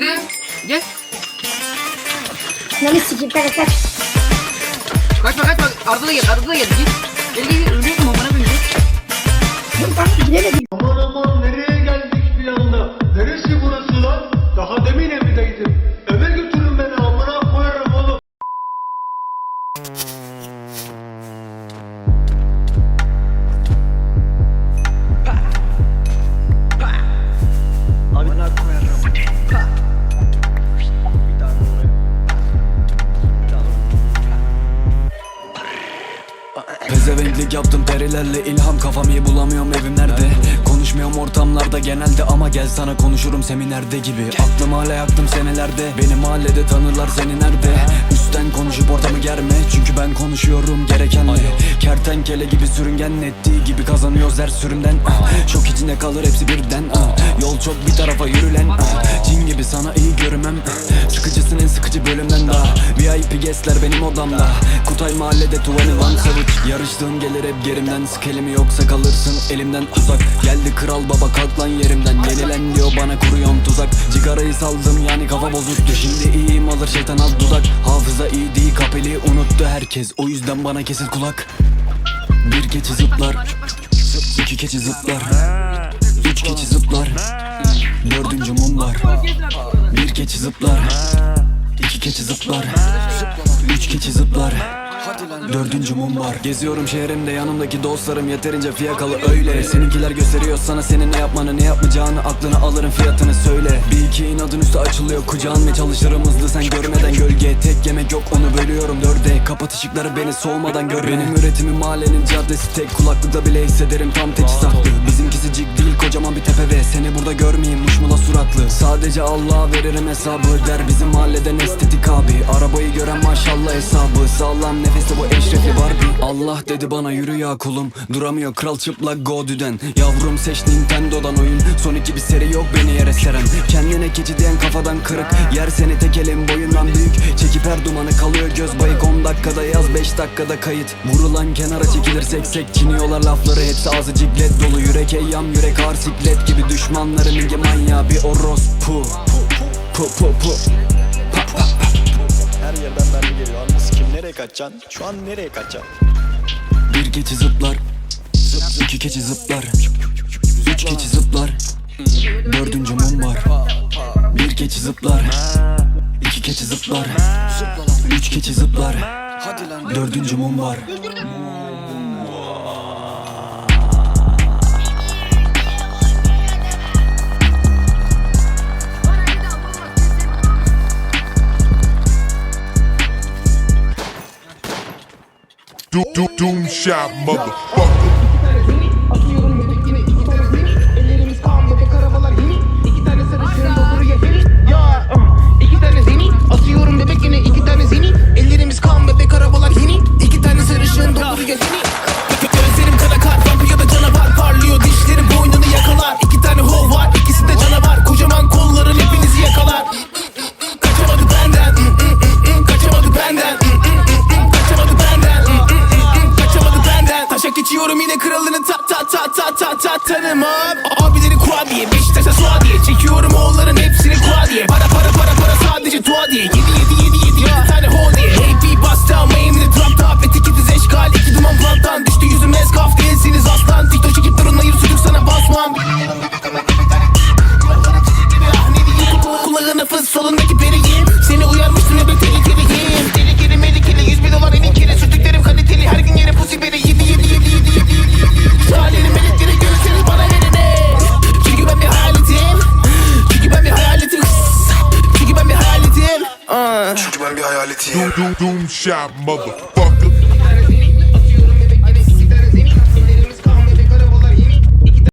Gel. Nani sikeyim kaç kaç. Kaçma kaçma. Arda da gel. Arda da gel. Git. Gel gel gel. Ölüyorum amına koyayım. Dur ben giremedim. Aman aman nereye geldik bir anda? Neresi burası lan? Daha demin Perilerle ilham kafam iyi bulamıyorum evim nerede? Konuşmuyorum ortamlarda genelde ama gel sana konuşurum seminerde gibi. Aklım hala yaktım senelerde. Beni mahallede tanırlar seni nerede? Üstten konuşup ortamı germe. Çünkü ben konuşuyorum gerekenle Kertenkele gibi sürüngen ettiği gibi kazanıyoruz her sürümden. Ah. Çok içinde kalır hepsi birden. Ah. Yol çok bir tarafa yürülen. Ah. Cin gibi sana iyi görünmem. Ah. Çıkıcısın en sıkıcı bölümden daha. VIP guestler benim odamda. Kutay mahallede tuvali van savuç. Yarıştığım gelir hep gerimden. Sık elimi yoksa kalırsın elimden. Uzak. Geldi kral baba kalk lan yerimden. Yenilen diyor bana kuruyorum tuzak. Cigarayı saldım yani kafa bozuktu Şimdi iyiyim alır şeytan alt dudak. Hafıza iyi değil kapeli unuttu herkes. O yüzden bana kesil kulak Bir keçi zıplar. İki keçi zıplar. Üç keçi zıplar. Dördüncü mum var. Bir keçi zıplar. İki keçi zıplar. Üç keçi zıplar. Dördüncü mum var. Geziyorum şehrimde yanımdaki dostlarım yeterince fiyakalı öyle. Seninkiler gösteriyor sana senin ne yapmanı ne yapmayacağını Aklını alırım fiyatını söyle. Bir iki inadın üstü açılıyor kucağın ve çalışırım hızlı sen görmeden Tek yemek yok onu bölüyorum dörde. Kapat ışıkları beni soğumadan gör Benim üretimim mahallenin caddesi. Tek kulaklıkta bile hissederim tam teçhizatlı Bizimkisi cik değil kocaman bir tepe ve seni burada görmeyeyim suratlı Sadece Allah'a veririm hesabı der bizim mahalleden estetik abi. Arabayı gören maşallah hesabı sağlam nefesi bu eşrefi Barbie Allah dedi bana yürü ya kulum. Duramıyor kral çıplak Godü'den Yavrum seç Nintendo'dan oyun. Son iki bir seri yok beni yere seren. Kendine keçi diyen kafadan kırık. Yer seni tek elin boyundan büyük. Çekip her dumanı kalıyor göz bayık. 10 dakikada yaz 5 dakikada kayıt. Vurulan kenara çekilir seksek çiniyorlar lafları hepsi ağzı ciklet dolu. Yürek eyyam yürek ağır siklet gibi. Düşmanların inge manyağı bir orospu Pu pu pu Her yerden mermi geliyor. Anlasın kim? Nereye kaçacaksın? Şu an nereye kaçacaksın? Bir keçi zıplar. İki keçi zıplar. Üç keçi zıplar. Dördüncü mum var. Bir keçi zıplar. İki keçi zıplar. Üç keçi zıplar. Dördüncü mum var Do, do, doom shot, motherfucker. Ta ta ta ta tanımam Abileri kurabiye Beşiktaş'a suadiye Çekiyorum oğulların hepsini kuradiye Para para para para sadece dua diye. Yedi yedi yedi yedi yedi tane ho diye. Hey bir bastı ama eğimini drop top Eti diz eşkal iki duman planttan Düştü. Yüzüm eskaf değilsiniz aslan. TikTok çekip durun hayır sürük sana basmam? Kulağına fıs solundaki periyim Seni uyarmıştım ya ben tehlikeliyim Tehlikeli medikeli 100 bin dolar en kere Sürdüklerim Çünkü ben bir hayaletim Ah. Do, do, doom shot, motherfucker.